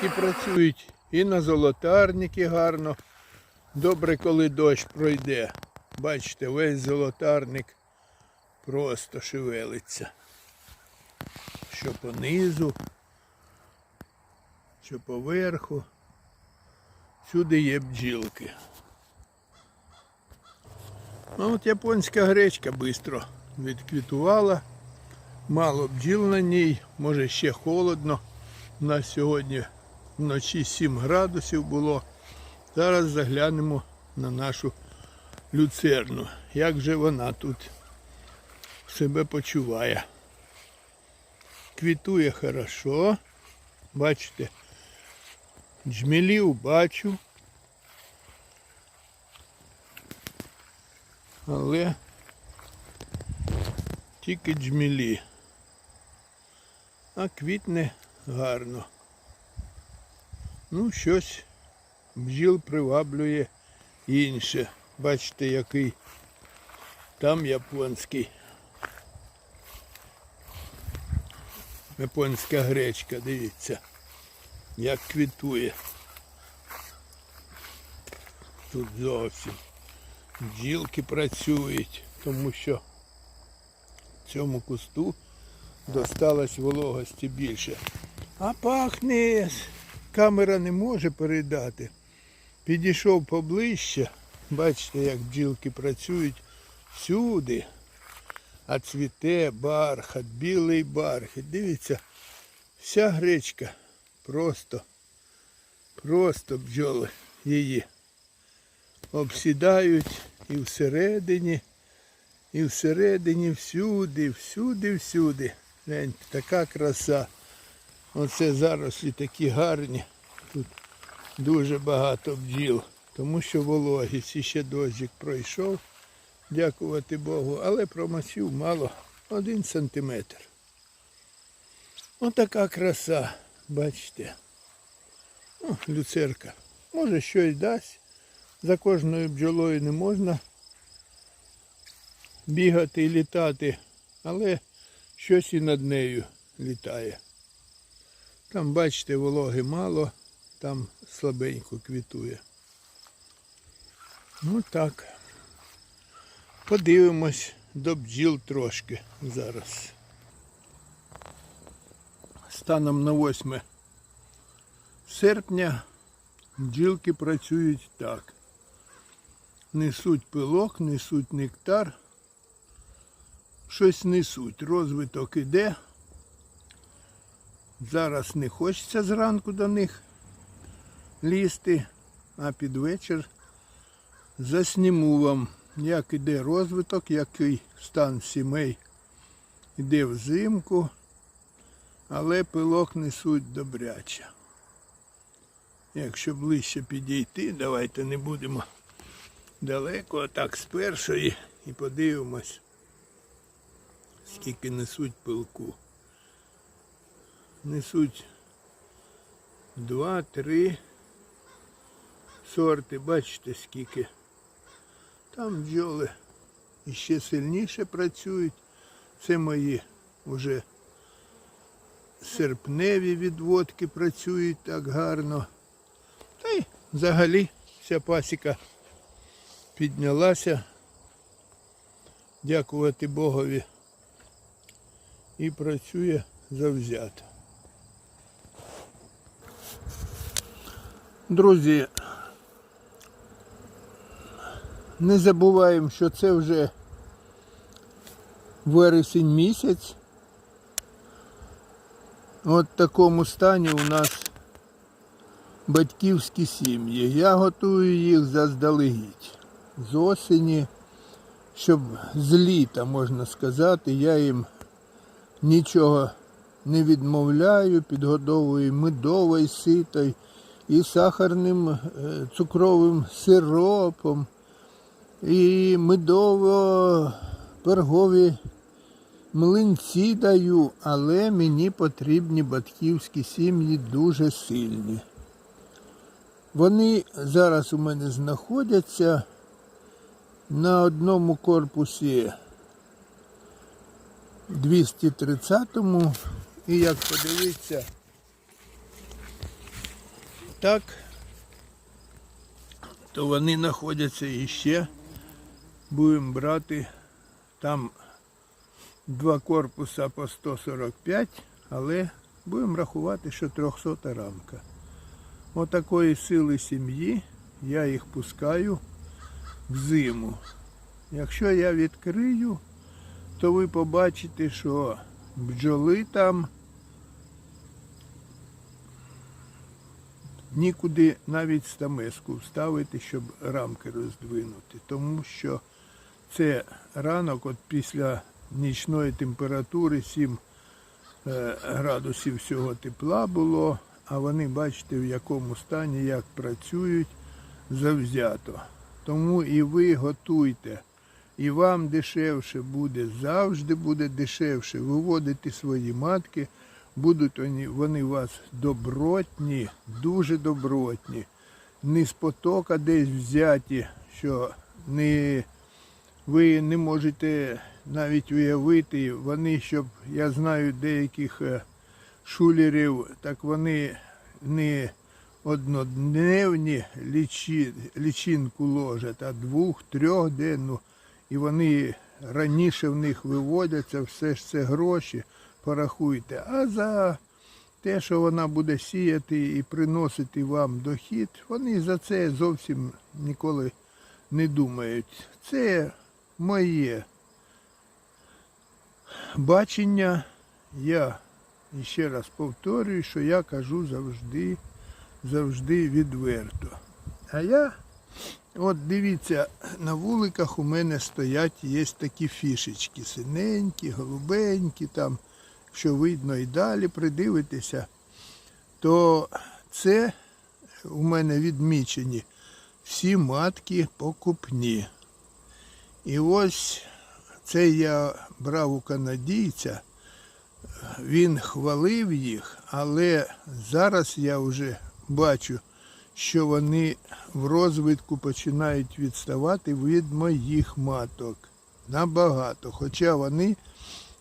бджілки працюють, і на золотарники гарно. Добре, коли дощ пройде. Бачите, весь золотарник просто шевелиться. Що понизу, що поверху. Всюди є бджілки. Ну от японська гречка швидко відквітувала. Мало бджіл на ній, може ще холодно. У нас сьогодні вночі 7 градусів було. Зараз заглянемо на нашу люцерну. Як же вона тут себе почуває. Квітує хорошо. Бачите, джмелів бачу. Але тільки джмелі. А квітне гарно. Ну, щось бджіл приваблює інше. Бачите, який там японський. Японська гречка, дивіться, як квітує. Тут зовсім бджілки працюють, тому що цьому кусту досталось вологості більше. А пахне, камера не може передати. Підійшов поближче, бачите, як бджілки працюють всюди. А цвіте бархат, білий бархат. Дивіться, вся гречка просто, просто бджоли її обсідають і всередині, і всередині всюди, всюди, всюди. Гляньте, така краса. Оце зарослі такі гарні. Тут дуже багато бджіл, тому що вологість. І ще дощик пройшов, дякувати Богу, але промочив мало, один сантиметр. Отака краса, бачите. О, люцерка. Може щось дасть. За кожною бджолою не можна бігати і літати, але щось і над нею літає. Там, бачите, вологи мало, там слабенько квітує. Ну так. Подивимось до бджіл трошки зараз. Станом на 8 серпня бджілки працюють так. Несуть пилок, несуть нектар, щось несуть. Розвиток іде. Зараз не хочеться зранку до них лізти, а під вечір засніму вам, як іде розвиток, який стан сімей іде взимку, але пилок несуть добряче. Якщо ближче підійти, давайте не будемо далеко, а так з першої і подивимось, скільки несуть пилку. Несуть два-три сорти, бачите скільки. Там бджоли іще сильніше працюють. Це мої вже серпневі відводки працюють так гарно. Та й взагалі вся пасіка піднялася. Дякувати Богові. І працює завзято. Друзі, не забуваємо, що це вже вересень місяць. От в такому стані у нас батьківські сім'ї. Я готую їх заздалегідь. З осені, щоб з літа, можна сказати, я їм нічого не відмовляю, підгодовую медовою ситою і сахарним е, цукровим сиропом, і медово-пергові млинці даю, але мені потрібні батьківські сім'ї дуже сильні. Вони зараз у мене знаходяться на одному корпусі 230-му і як подивитися, так, то вони знаходяться іще. Будемо брати там два корпуса по 145, але будемо рахувати, що 300 рамка. Отакої сили сім'ї я їх пускаю в зиму. Якщо я відкрию, то ви побачите, що бджоли там нікуди навіть стамеску вставити, щоб рамки роздвинути. Тому що це ранок от після нічної температури 7 е, градусів всього тепла було, а вони бачите в якому стані, як працюють завзято. Тому і ви готуйте. І вам дешевше буде, завжди буде дешевше виводити свої матки. Будуть вони, у вас добротні, дуже добротні. Не з потока десь взяті, що не, ви не можете навіть уявити. Вони, щоб я знаю деяких е, шулерів, так вони не однодневні лічі, лічинку ложать, а двох, трьохденну. І вони раніше в них виводяться, все ж це гроші, порахуйте. А за те, що вона буде сіяти і приносити вам дохід, вони за це зовсім ніколи не думають. Це моє бачення. Я ще раз повторюю, що я кажу завжди, завжди відверто. А я От дивіться, на вуликах у мене стоять, є такі фішечки, синенькі, голубенькі, там, що видно і далі придивитися, то це у мене відмічені всі матки покупні. І ось це я брав у канадійця, він хвалив їх, але зараз я вже бачу, що вони в розвитку починають відставати від моїх маток. Набагато. Хоча вони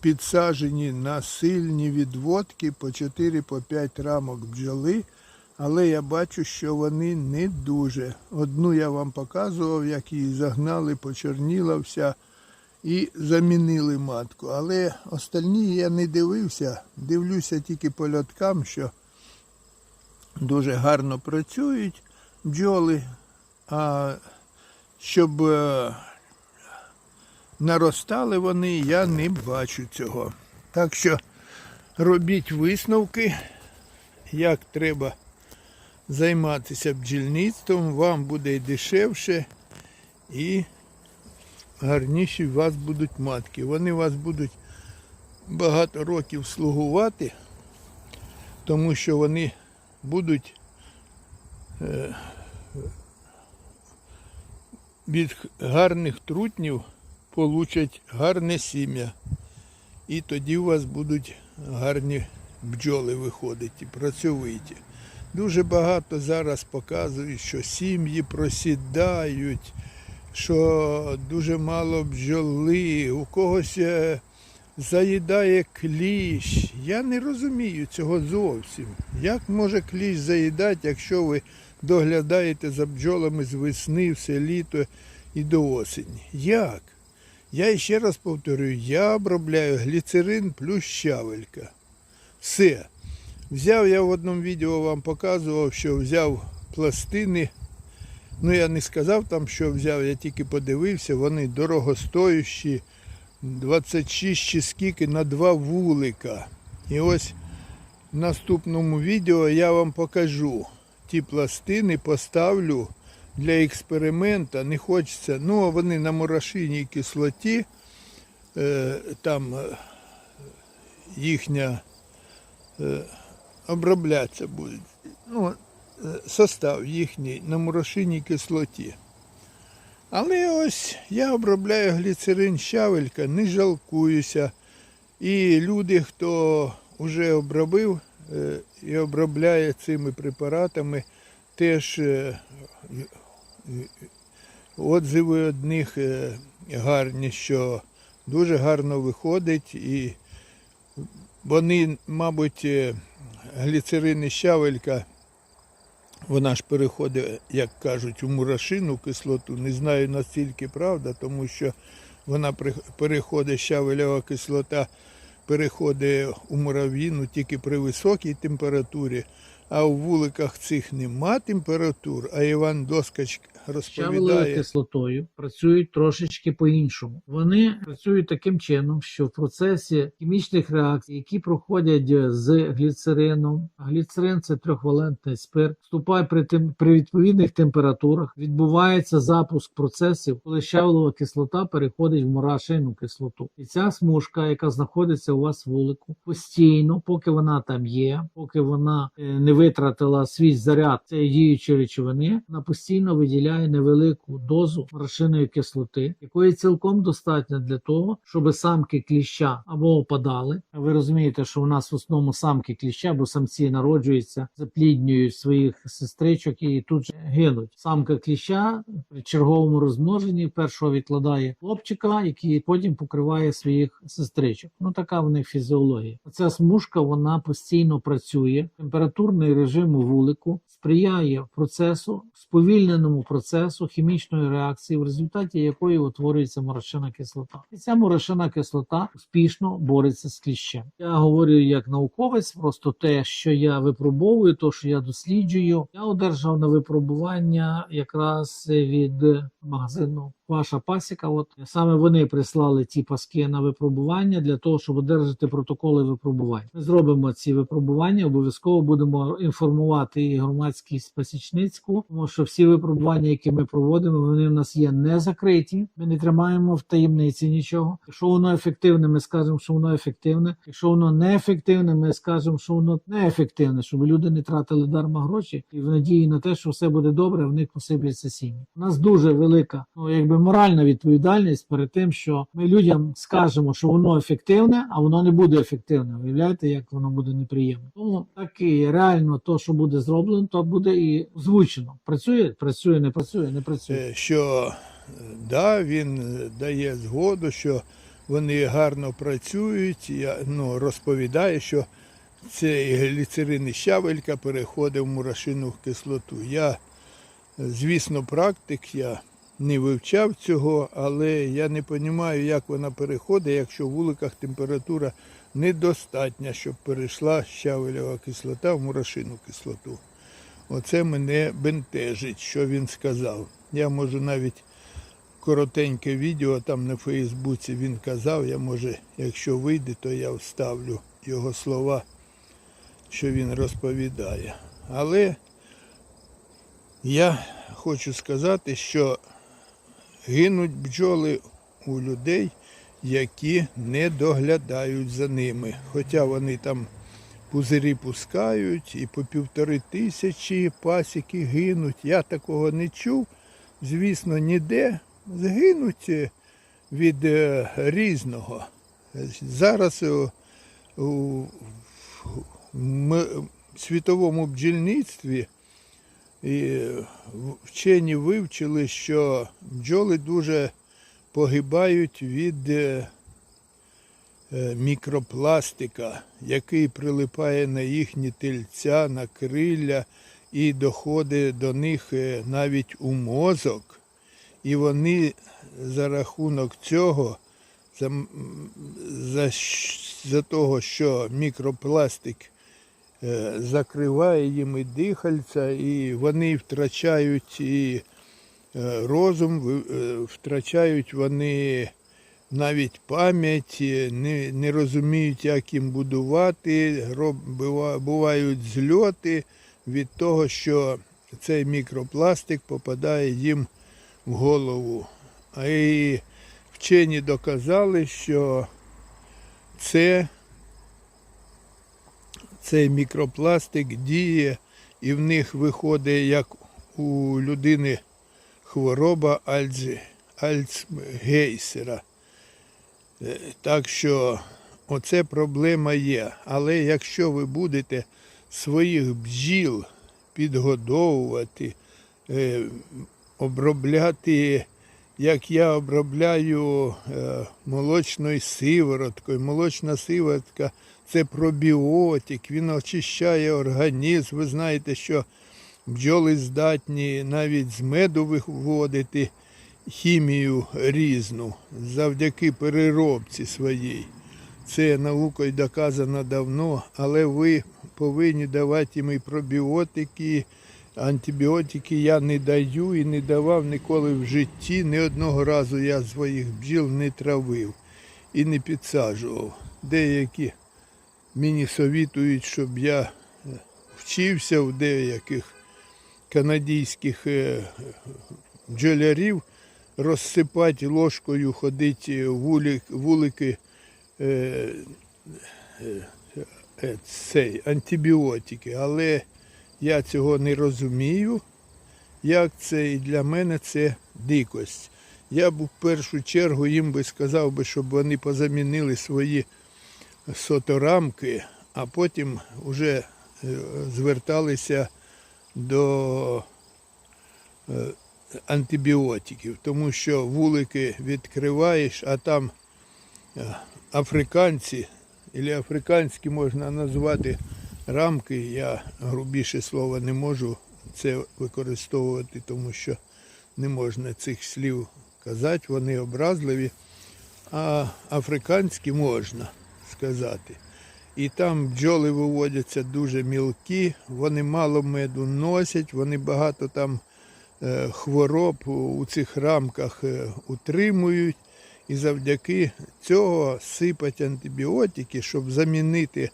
підсаджені на сильні відводки по 4-5 рамок бджоли, але я бачу, що вони не дуже. Одну я вам показував, як її загнали, почорніла вся і замінили матку. Але остальні я не дивився, дивлюся тільки по льоткам, що дуже гарно працюють бджоли, а щоб е, наростали вони, я не бачу цього. Так що робіть висновки, як треба займатися бджільництвом, вам буде дешевше і гарніші у вас будуть матки. Вони вас будуть багато років слугувати, тому що вони будуть е, від гарних трутнів получать гарне сім'я. І тоді у вас будуть гарні бджоли виходити, працьовиті. Дуже багато зараз показують, що сім'ї просідають, що дуже мало бджоли, у когось е, заїдає кліщ. Я не розумію цього зовсім. Як може кліщ заїдати, якщо ви доглядаєте за бджолами з весни, все літо і до осені? Як? Я ще раз повторюю, я обробляю гліцерин плюс щавелька. Все. Взяв я в одному відео вам показував, що взяв пластини. Ну я не сказав там, що взяв, я тільки подивився, вони дорогостоящі. 26 чи скільки на два вулика. І ось в наступному відео я вам покажу. Ті пластини поставлю для експеримента. Не хочеться, ну вони на морошиній кислоті, е, там е, їхня е, оброблятися буде. Ну, состав їхній на морошиній кислоті. Але ось я обробляю гліцерин щавелька, не жалкуюся. І люди, хто вже обробив і обробляє цими препаратами, теж отзиви одних е, гарні, що дуже гарно виходить. І вони, мабуть, гліцерин і щавелька вона ж переходить, як кажуть, у мурашину кислоту. Не знаю наскільки правда, тому що вона переходить щавельова кислота, переходить у мурав'їну тільки при високій температурі, а у вуликах цих нема температур, а Іван Доскач розповідає. кислотою працюють трошечки по-іншому. Вони працюють таким чином, що в процесі хімічних реакцій, які проходять з гліцерином, гліцерин це трьохвалентний спирт, вступає при тим при відповідних температурах, відбувається запуск процесів, коли щавелева кислота переходить в мурашину кислоту. І ця смужка, яка знаходиться у вас в вулику, постійно, поки вона там є, поки вона е, не витратила свій заряд цієї діючої речовини, вона постійно виділяє невелику дозу мурашиної кислоти, якої цілком достатньо для того, щоб самки кліща або опадали. Ви розумієте, що у нас в основному самки кліща, бо самці народжуються, запліднюють своїх сестричок і тут же гинуть. Самка кліща при черговому розмноженні першого відкладає хлопчика, який потім покриває своїх сестричок. Ну така в них фізіологія. Ця смужка вона постійно працює. Температурний режим у вулику сприяє процесу, сповільненому процесу хімічної реакції, в результаті якої утворюється морошина кислота. І ця морошина кислота успішно бореться з кліщем. Я говорю як науковець, просто те, що я випробовую, то що я досліджую, я одержав на випробування якраз від магазину. Ваша пасіка, от саме вони прислали ті паски на випробування для того, щоб одержати протоколи випробувань. Ми зробимо ці випробування. Обов'язково будемо інформувати і громадськість пасічницьку, тому що всі випробування, які ми проводимо, вони в нас є не закриті. Ми не тримаємо в таємниці нічого. Якщо воно ефективне, ми скажемо, що воно ефективне. Якщо воно неефективне, ми скажемо, що воно неефективне, щоб люди не тратили дарма гроші і в надії на те, що все буде добре, в них посипляться сім'ї. У нас дуже велика, ну якби моральна відповідальність перед тим, що ми людям скажемо, що воно ефективне, а воно не буде ефективне. Уявляєте, як воно буде неприємно. Тому так і реально то, що буде зроблено, то буде і озвучено. Працює, працює, не працює, не працює. Е, що да, він дає згоду, що вони гарно працюють. Я, ну, розповідає, що цей гліцерин і щавелька переходить в мурашину кислоту. Я, звісно, практик, я не вивчав цього, але я не розумію, як вона переходить, якщо в вуликах температура недостатня, щоб перейшла щавельова кислота в мурашину кислоту. Оце мене бентежить, що він сказав. Я можу навіть коротеньке відео там на Фейсбуці він казав, я може, якщо вийде, то я вставлю його слова, що він розповідає. Але я хочу сказати, що гинуть бджоли у людей, які не доглядають за ними. Хоча вони там пузирі пускають і по півтори тисячі пасіки гинуть. Я такого не чув. Звісно, ніде згинуть від е, різного. Зараз е, у світовому бджільництві і вчені вивчили, що бджоли дуже погибають від е, е, мікропластика, який прилипає на їхні тельця, на крилля і доходить до них е, навіть у мозок. І вони за рахунок цього, за, за, за того, що мікропластик е, закриває їм і дихальця, і вони втрачають і е, розум, е, втрачають вони навіть пам'ять, е, не, не розуміють, як їм будувати, бувають зльоти від того, що цей мікропластик попадає їм в голову. І вчені доказали, що це, цей мікропластик діє і в них виходить, як у людини хвороба Альцгейсера. Е, Так що оце проблема є. Але якщо ви будете своїх бджіл підгодовувати, е, обробляти, як я обробляю е, молочною сивороткою. Молочна сиворотка це пробіотик, він очищає організм. Ви знаєте, що бджоли здатні навіть з меду виводити хімію різну завдяки переробці своїй. Це наукою доказано давно, але ви повинні давати їм і пробіотики, антибіотики я не даю і не давав ніколи в житті. Ні одного разу я своїх бджіл не травив і не підсаджував. Деякі мені совітують, щоб я е, вчився у деяких канадійських е, бджолярів розсипати ложкою, ходити вулик, вулики е, е, е, цей, антибіотики. Але я цього не розумію, як це, і для мене це дикость. Я б в першу чергу їм би сказав би, щоб вони позамінили свої соторамки, а потім вже е, зверталися до е, антибіотиків, тому що вулики відкриваєш, а там е, африканці, або африканські можна назвати рамки, я грубіше слова не можу це використовувати, тому що не можна цих слів казати, вони образливі, а африканські можна сказати. І там бджоли виводяться дуже мілкі, вони мало меду носять, вони багато там е, хвороб у цих рамках е, утримують. І завдяки цього сипать антибіотики, щоб замінити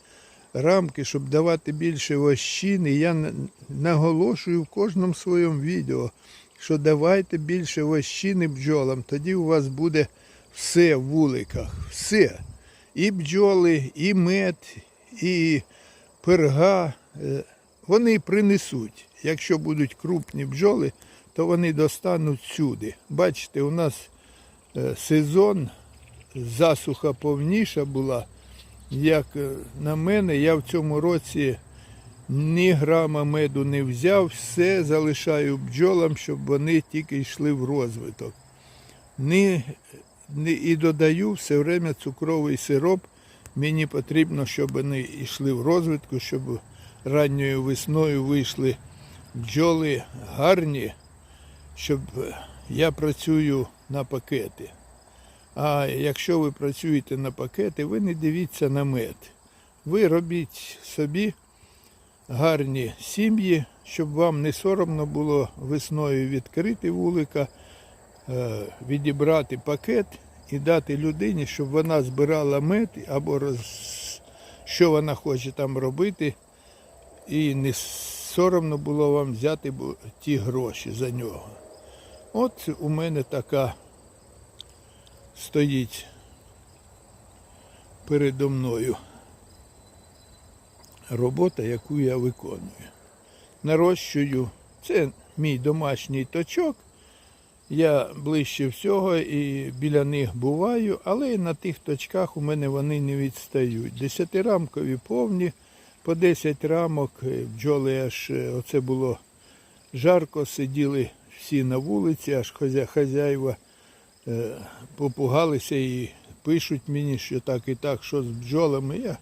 рамки, щоб давати більше вощини. Я наголошую в кожному своєму відео, що давайте більше вощини бджолам, тоді у вас буде все в вуликах. Все. І бджоли, і мед, і перга. Е, Вони принесуть. Якщо будуть крупні бджоли, то вони достануть сюди. Бачите, у нас е, сезон, засуха повніша була. Як е, на мене, я в цьому році ні грама меду не взяв, все залишаю бджолам, щоб вони тільки йшли в розвиток. Ні, ні, і додаю все время цукровий сироп. Мені потрібно, щоб вони йшли в розвитку, щоб ранньою весною вийшли бджоли гарні, щоб я працюю на пакети. А якщо ви працюєте на пакети, ви не дивіться на мед. Ви робіть собі гарні сім'ї, щоб вам не соромно було весною відкрити вулика, відібрати пакет і дати людині, щоб вона збирала мед або роз... що вона хоче там робити, і не соромно було вам взяти ті гроші за нього. От у мене така стоїть передо мною робота, яку я виконую. Нарощую, це мій домашній точок. Я ближче всього і біля них буваю, але на тих точках у мене вони не відстають. Десятирамкові повні, по 10 рамок, е, бджоли аж е, оце було жарко, сиділи всі на вулиці, аж хазя- хазяїва е, попугалися і пишуть мені, що так і так, що з бджолами. Я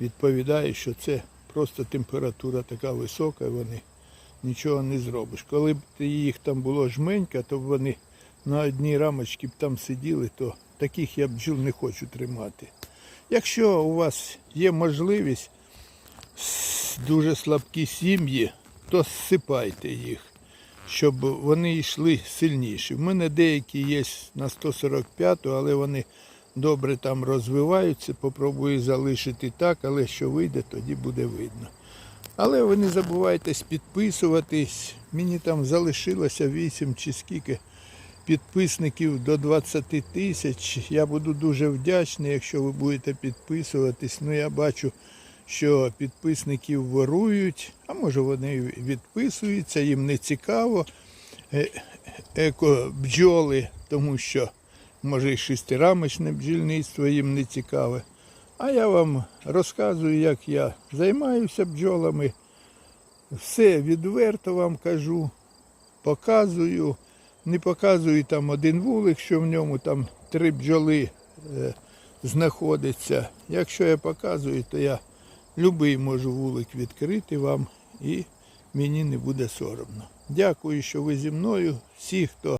відповідаю, що це просто температура така висока, вони нічого не зробиш. Коли б їх там було жменька, то б вони на одній рамочці б там сиділи, то таких я бджіл не хочу тримати. Якщо у вас є можливість дуже слабкі сім'ї, то зсипайте їх, щоб вони йшли сильніші. У мене деякі є на 145, але вони добре там розвиваються. Попробую залишити так, але що вийде, тоді буде видно. Але ви не забувайте підписуватись. Мені там залишилося 8 чи скільки підписників до 20 тисяч. Я буду дуже вдячний, якщо ви будете підписуватись. Ну я бачу, що підписників ворують, а може вони відписуються, їм не цікаво. Е, Еко бджоли, тому що може і шестирамочне бджільництво їм не цікаве. А я вам розказую, як я займаюся бджолами. Все відверто вам кажу, показую. Не показую там один вулик, що в ньому там три бджоли е, знаходиться. Якщо я показую, то я любий можу вулик відкрити вам і мені не буде соромно. Дякую, що ви зі мною. Всі, хто